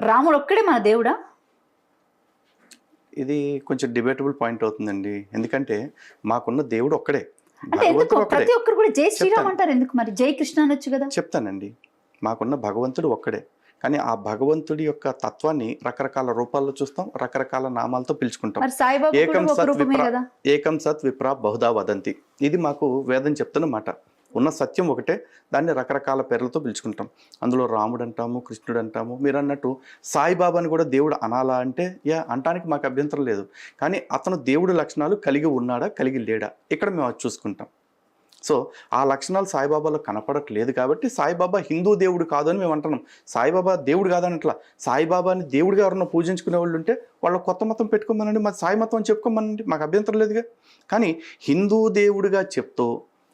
రాముడు ఒక్కడే మన దేవుడా? ఇది కొంచెం డిబేటబుల్ పాయింట్ అవుతుందండి. ఎందుకంటే మాకున్న దేవుడు ఒక్కడే. అంటే ఎందుకు? ప్రతి ఒక్కరు కూడా జై శ్రీరామ్. అంటారు ఎందుకు మరి? జై కృష్ణ అనొచ్చు కదా? చెప్తానండి. మాకున్న భగవంతుడు ఒక్కడే. కానీ ఆ భగవంతుడి యొక్క తత్వాన్ని రకరకాల రూపాల్లో చూస్తాం రకరకాల నామాలతో పిలుచుకుంటాం. ఏకం సత్ విప్ర ఏకం సత్ విప్ర బహుదా వదంతి. ఇది మాకు వేదం చెప్తున్న మాట. ఉన్న సత్యం ఒకటే దాన్ని రకరకాల పేర్లతో పిలుచుకుంటాం. అందులో రాముడు అంటాము కృష్ణుడు అంటాము మీరు అన్నట్టు సాయిబాబాని కూడా దేవుడు అనాలా అంటే యా అంటానికి మాకు అభ్యంతరం లేదు. కానీ అతను దేవుడు లక్షణాలు కలిగి ఉన్నాడా కలిగి లేడా ఇక్కడ మేము అది చూసుకుంటాం. సో ఆ లక్షణాలు సాయిబాబాలో కనపడట్లేదు కాబట్టి సాయిబాబా హిందూ దేవుడు కాదు అని మేము అంటున్నాం. సాయిబాబా దేవుడు కాదని అట్లా సాయిబాబాని దేవుడిగా ఎవరన్నా పూజించుకునే వాళ్ళు ఉంటే వాళ్ళ కొత్త మతం పెట్టుకోమనండి మా సాయి మతం అని చెప్పుకోమనండి మాకు అభ్యంతరం లేదుగా. కానీ హిందూ దేవుడిగా చెప్తూ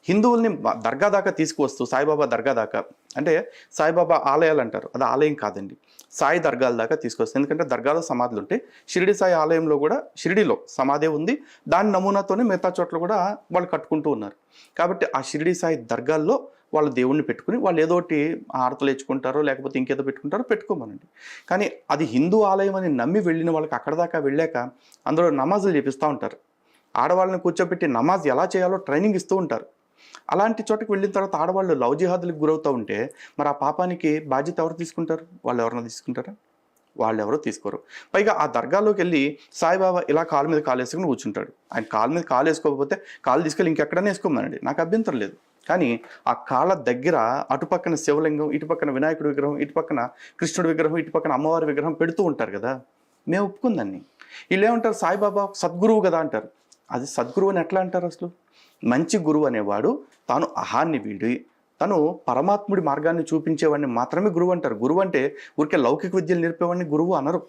హిందువుల్ని దర్గా దాకా తీసుకువస్తూ సాయిబాబా దర్గా దాకా అంటే సాయిబాబా ఆలయాలు అంటారు. అది ఆలయం కాదండి. సాయి దర్గాల దాకా తీసుకొస్తుంది ఎందుకంటే దర్గాలో సమాధులు ఉంటాయి. షిరిడి సాయి ఆలయంలో కూడా షిరిడిలో సమాధి ఉంది. దాని నమూనాతోనే మిగతా చోట్ల కూడా వాళ్ళు కట్టుకుంటూ ఉన్నారు. కాబట్టి ఆ షిరిడి సాయి దర్గాల్లో వాళ్ళ దేవుణ్ణి పెట్టుకుని వాళ్ళు ఏదో ఒకటి ఆరతలు ఇచ్చుకుంటారో లేకపోతే ఇంకేదో పెట్టుకుంటారో పెట్టుకోమనండి. కానీ అది హిందూ ఆలయం అని నమ్మి వెళ్ళిన వాళ్ళకి అక్కడ దాకా వెళ్ళాక అందులో నమాజులు చేపిస్తూ ఉంటారు. ఆడవాళ్ళని కూర్చోబెట్టి నమాజ్ ఎలా చేయాలో ట్రైనింగ్ ఇస్తూ ఉంటారు. అలాంటి చోటకి వెళ్ళిన తర్వాత ఆడవాళ్ళు లవ్ జిహాదులకు గురవుతూ ఉంటే మరి ఆ పాపానికి బాధ్యత ఎవరు తీసుకుంటారు? వాళ్ళు ఎవరైనా తీసుకుంటారా? వాళ్ళు ఎవరో తీసుకోరు. పైగా ఆ దర్గాలోకి వెళ్ళి సాయిబాబా ఇలా కాలు మీద కాలు వేసుకుని కూర్చుంటాడు. ఆయన కాలు మీద కాలు వేసుకోకపోతే కాలు తీసుకెళ్ళి ఇంకెక్కడనే వేసుకోమనండి నాకు అభ్యంతరం లేదు. కానీ ఆ కాళ్ళ దగ్గర అటుపక్కన శివలింగం ఇటు పక్కన వినాయకుడి విగ్రహం ఇటు పక్కన కృష్ణుడి విగ్రహం ఇటు పక్కన అమ్మవారి విగ్రహం పెడుతూ ఉంటారు కదా. మేము ఒప్పుకుందాన్ని. వీళ్ళు ఏమంటారు? సాయిబాబా సద్గురువు కదా అంటారు. అది సద్గురువు అని ఎట్లా అంటారు అసలు? మంచి గురువు అనేవాడు తాను అహాన్ని వీడి తను పరమాత్ముడి మార్గాన్ని చూపించేవాడిని మాత్రమే గురువు అంటారు. గురువు అంటే ఊరికే లౌకిక విద్యలు నేర్పేవాడిని గురువు అనరు.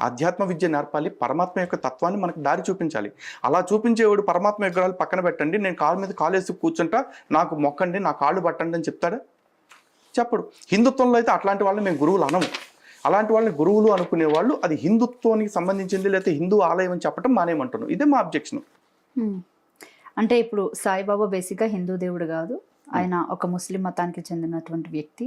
ఆధ్యాత్మ విద్య నేర్పాలి పరమాత్మ యొక్క తత్వాన్ని మనకు దారి చూపించాలి. అలా చూపించేవాడు పరమాత్మ విగ్రహాలు పక్కన పెట్టండి నేను కాళ్ళ మీద కాలు వేసి కూర్చుంటా నాకు మొక్కండి నా కాళ్ళు పట్టండి అని చెప్తాడా? చెప్పడు. హిందుత్వంలో అయితే అట్లాంటి వాళ్ళని మేము గురువులు అనము. అలాంటి వాళ్ళని గురువులు అనుకునే వాళ్ళు అది హిందుత్వానికి సంబంధించింది లేకపోతే హిందూ ఆలయం అని చెప్పడం మానేమంటున్నాం ఇదే మా అబ్జెక్షన్. అంటే ఇప్పుడు సాయిబాబా బేసిక్గా హిందూ దేవుడు కాదు. ఆయన ఒక ముస్లిం మతానికి చెందినటువంటి వ్యక్తి.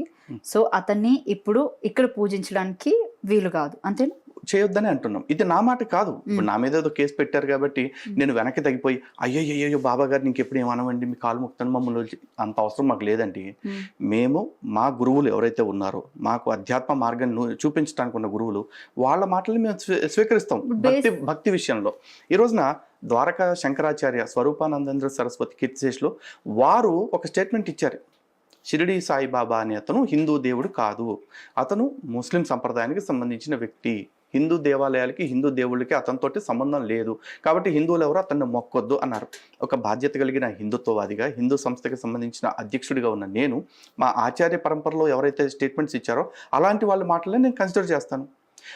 సో అతన్ని ఇప్పుడు ఇక్కడ పూజించడానికి వీలు కాదు. అంతేనా? చేయొద్దని అంటున్నాం. ఇది నా మాట కాదు. ఇప్పుడు నా మీద ఏదో కేసు పెట్టారు కాబట్టి నేను వెనక్కి తగ్గిపోయి అయ్యో అయ్యో బాబా గారు ఇంకెప్పుడు ఏమనవండి మీ కాలు ముక్తాను మమ్మల్ని వదిలి-" అంత అవసరం మాకు లేదండి. మేము. మా గురువులు ఎవరైతే ఉన్నారో మాకు అధ్యాత్మ మార్గం ను- చూపించడానికి ఉన్న గురువులు వాళ్ళ మాటలు మేము స్వీ- స్వీకరిస్తాం భక్తి భక్తి విషయంలో. ఈ రోజున ద్వారకా శంకరాచార్య స్వరూపానందేంద్ర సరస్వతి కీర్తిశేషులు వారు ఒక స్టేట్మెంట్ ఇచ్చారు. షిరిడి సాయిబాబా అనే అతను హిందూ దేవుడు కాదు. అతను ముస్లిం సంప్రదాయానికి సంబంధించిన వ్యక్తి. హిందూ దేవాలయాలకి హిందూ దేవుళ్ళకి అతనితోటి సంబంధం లేదు. కాబట్టి హిందువులు ఎవరు? అతన్ని మొక్కొద్దు అన్నారు. ఒక బాధ్యత కలిగిన హిందుత్వవాదిగా హిందూ సంస్థకి సంబంధించిన అధ్యక్షుడిగా ఉన్న నేను మా ఆచార్య పరంపరలో ఎవరైతే స్టేట్మెంట్స్ ఇచ్చారో అలాంటి వాళ్ళ మాటలే నేను కన్సిడర్ చేస్తాను.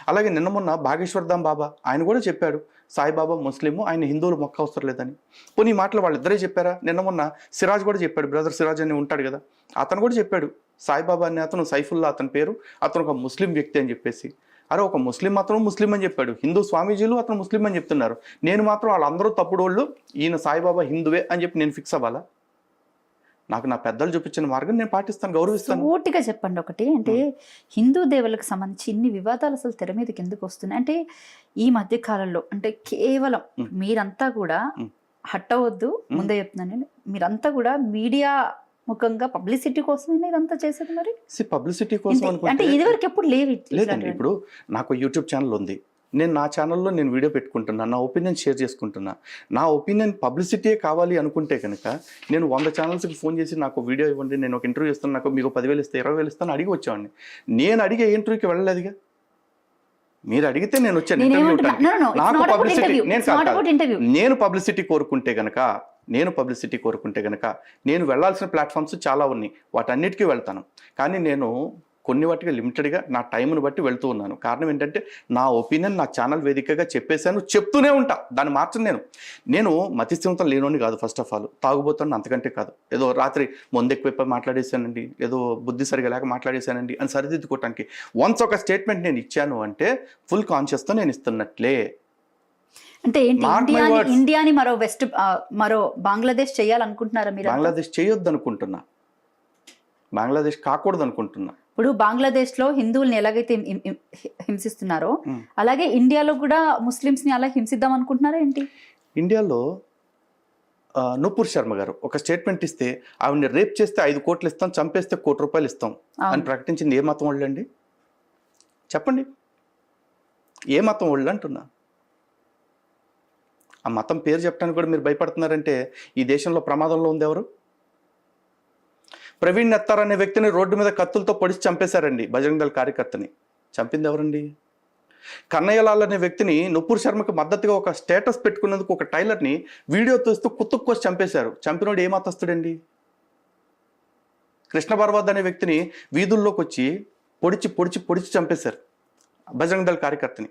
అలాగే నిన్న మొన్న భాగేశ్వర్ధాం బాబా ఆయన కూడా చెప్పాడు సాయిబాబా ముస్లిము ఆయన హిందువులు మొక్క అవసరం లేదని. పోనీ మాటలు వాళ్ళిద్దరే చెప్పారా? నిన్న మొన్న సిరాజ్ కూడా చెప్పాడు బ్రదర్ సిరాజ్ అని ఉంటాడు కదా. అతను కూడా చెప్పాడు సాయిబాబా అనే అతను సైఫుల్లా అతని పేరు అతను ఒక ముస్లిం వ్యక్తి అని చెప్పేసి. అరే ఒక ముస్లిం అతను ముస్లిం అని చెప్పాడు. హిందూ స్వామీజీలు అతను ముస్లిం అని చెప్తున్నారు. నేను మాత్రం వాళ్ళందరూ తప్పుడోళ్ళు ఈయన సాయిబాబా హిందువే అని చెప్పి నేను ఫిక్స్ అవ్వాలా? నాకు నా పెద్దలు చూపించిన మార్గం నేను పాటిస్తాను గౌరవిస్తాను. సూటిగా చెప్పండి ఒకటి. అంటే హిందూ దేవులకు సంబంధించి ఇన్ని వివాదాలు అసలు తెర మీదకి ఎందుకు వస్తున్నాయి? అంటే ఈ మధ్య కాలంలో అంటే కేవలం. మీరంతా కూడా మ్. హట్ అవ్వద్దు. ముందే చెప్తున్నాను నేను. మీరంతా కూడా మీడియా ముఖంగా పబ్లిసిటీ కోసమే ఇదంతా చేసేది మరి? పబ్లిసిటీ కోసం అంటే అనుకుంటే ఇదివరకు ఎప్పుడు లేవు లేదండి. ఇప్పుడు నాకు యూట్యూబ్ ఛానల్ ఉంది. నేను నా ఛానల్లో నేను వీడియో పెట్టుకుంటున్నా నా ఒపీనియన్ షేర్ చేసుకుంటున్నా. నా ఒపీనియన్ పబ్లిసిటీ కావాలి అనుకుంటే కనుక నేను వంద ఛానల్స్కి ఫోన్ చేసి నాకు వీడియో ఇవ్వండి నేను ఒక ఇంటర్వ్యూ ఇస్తాను నాకు మీకు పదివేలు ఇస్తే ఇరవై వేలు ఇస్తాను అడిగి వచ్చేవాడిని. నేను అడిగే ఇంటర్వ్యూకి వెళ్ళలేదుగా? మీరు అడిగితే నేను వచ్చాను ఇంటర్వ్యూ నాకు interview. నేను పబ్లిసిటీ కోరుకుంటే గనక నేను పబ్లిసిటీ కోరుకుంటే గనక నేను వెళ్ళాల్సిన ప్లాట్ఫామ్స్ చాలా ఉన్నాయి. వాటన్నిటికీ వెళ్తాను. కానీ నేను కొన్ని వాటికి లిమిటెడ్గా నా టైంను బట్టి వెళ్తూ ఉన్నాను. కారణం ఏంటంటే నా ఒపీనియన్ నా ఛానల్ వేదికగా చెప్పేశాను చెప్తూనే ఉంటా. దాన్ని మార్చను నేను. నేను మతిస్థిమితం లేనోని కాదు ఫస్ట్ ఆఫ్ ఆల్. తాగుబోతున్నాను అంతకంటే కాదు. ఏదో రాత్రి ముందెక్కువ మాట్లాడేశానండి. ఏదో బుద్ధి సరిగా లేక మాట్లాడేశానండి అని సరిదిద్దుకోవటానికి. వన్స్ ఒక స్టేట్మెంట్ నేను ఇచ్చాను అంటే ఫుల్ కాన్షియస్తో నేను ఇస్తున్నట్లే. అంటే ఏంటి ఇండియాని. ఇండియాని మరో వెస్ట్ మరో బంగ్లాదేశ్ చేయాలనుకుంటున్నారా మీరు? బంగ్లాదేశ్ చేయొద్దు అనుకుంటున్నా బంగ్లాదేశ్ కాకూడదు అనుకుంటున్నా ఇప్పుడు బంగ్లాదేశ్లో హిందువుల్ని ఎలాగైతే హింసిస్తున్నారో ఉమ్. అలాగే ఇండియాలో కూడా ముస్లిమ్స్ని అలా హింసిద్దాం అనుకుంటున్నారా ఏంటి? ఇండియాలో నూపూర్ శర్మ గారు ఒక స్టేట్మెంట్ ఇస్తే ఆవిడని రేప్ చేస్తే ఐదు కోట్లు ఇస్తాం చంపేస్తే కోటి రూపాయలు ఇస్తాం అని. ప్రకటించింది ఏ మతం వాళ్ళు అండి చెప్పండి. ఏ మతం వాళ్ళు అంటున్నా ఆ మతం పేరు చెప్పడానికి కూడా మీరు భయపడుతున్నారంటే ఈ దేశంలో ప్రమాదంలో ఉంది ఎవరు? ప్రవీణ్ నెత్తార్ అనే వ్యక్తిని రోడ్డు మీద కత్తులతో పొడిచి చంపేశారండి బజరంగ దళ కార్యకర్తని. చంపింది ఎవరండి? కన్నయ్యలాల్ అనే వ్యక్తిని నుపూర్ శర్మకి మద్దతుగా ఒక స్టేటస్ పెట్టుకున్నందుకు ఒక టైలర్ని వీడియో తీస్తూ కుత్తుక్కోసి చంపేశారు. చంపినోడు ఏ మతస్థుడండి కృష్ణ బర్వాద్ అనే వ్యక్తిని వీధుల్లోకి వచ్చి పొడిచి పొడిచి పొడిచి చంపేశారు బజరంగ దళ కార్యకర్తని.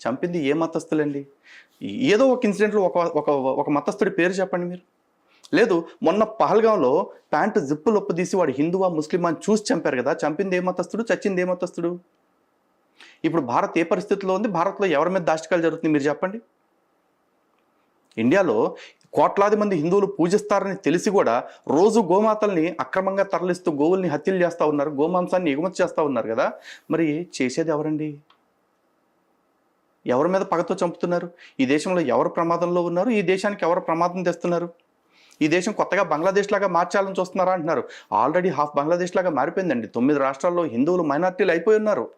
చంపింది ఏ మతస్థులండి? ఏదో ఒక ఇన్సిడెంట్లో ఒక ఒక ఒక మతస్థుడి పేరు చెప్పండి మీరు. లేదు మొన్న పహల్గాంలో ప్యాంటు జిప్పు లొప్పు తీసి వాడు హిందువా ముస్లిమా అని చూసి చంపారు కదా చంపింది ఏ మతస్థుడు చచ్చింది ఏ మతస్థుడు? ఇప్పుడు భారత్ ఏ పరిస్థితిలో ఉంది? భారత్లో ఎవరి మీద దాష్టికాలు జరుగుతుంది మీరు చెప్పండి. ఇండియాలో కోట్లాది మంది హిందువులు పూజిస్తారని తెలిసి కూడా రోజు గోమాతల్ని అక్రమంగా తరలిస్తూ గోవుల్ని హత్యలు చేస్తూ ఉన్నారు గోమాంసాన్ని ఎగుమతి చేస్తూ ఉన్నారు కదా. మరి చేసేది ఎవరండి? ఎవరి మీద పగతో చంపుతున్నారు? ఈ దేశంలో ఎవరు ప్రమాదంలో ఉన్నారు? ఈ దేశానికి ఎవరు ప్రమాదం తెస్తున్నారు? ఈ దేశం కొత్తగా బంగ్లాదేశ్ లాగా మార్చాలని చూస్తున్నారా అంటున్నారు. ఆల్రెడీ హాఫ్ బంగ్లాదేశ్ లాగా మారిపోయిందండి. తొమ్మిది రాష్ట్రాల్లో హిందువులు మైనార్టీలు అయిపోయి ఉన్నారు.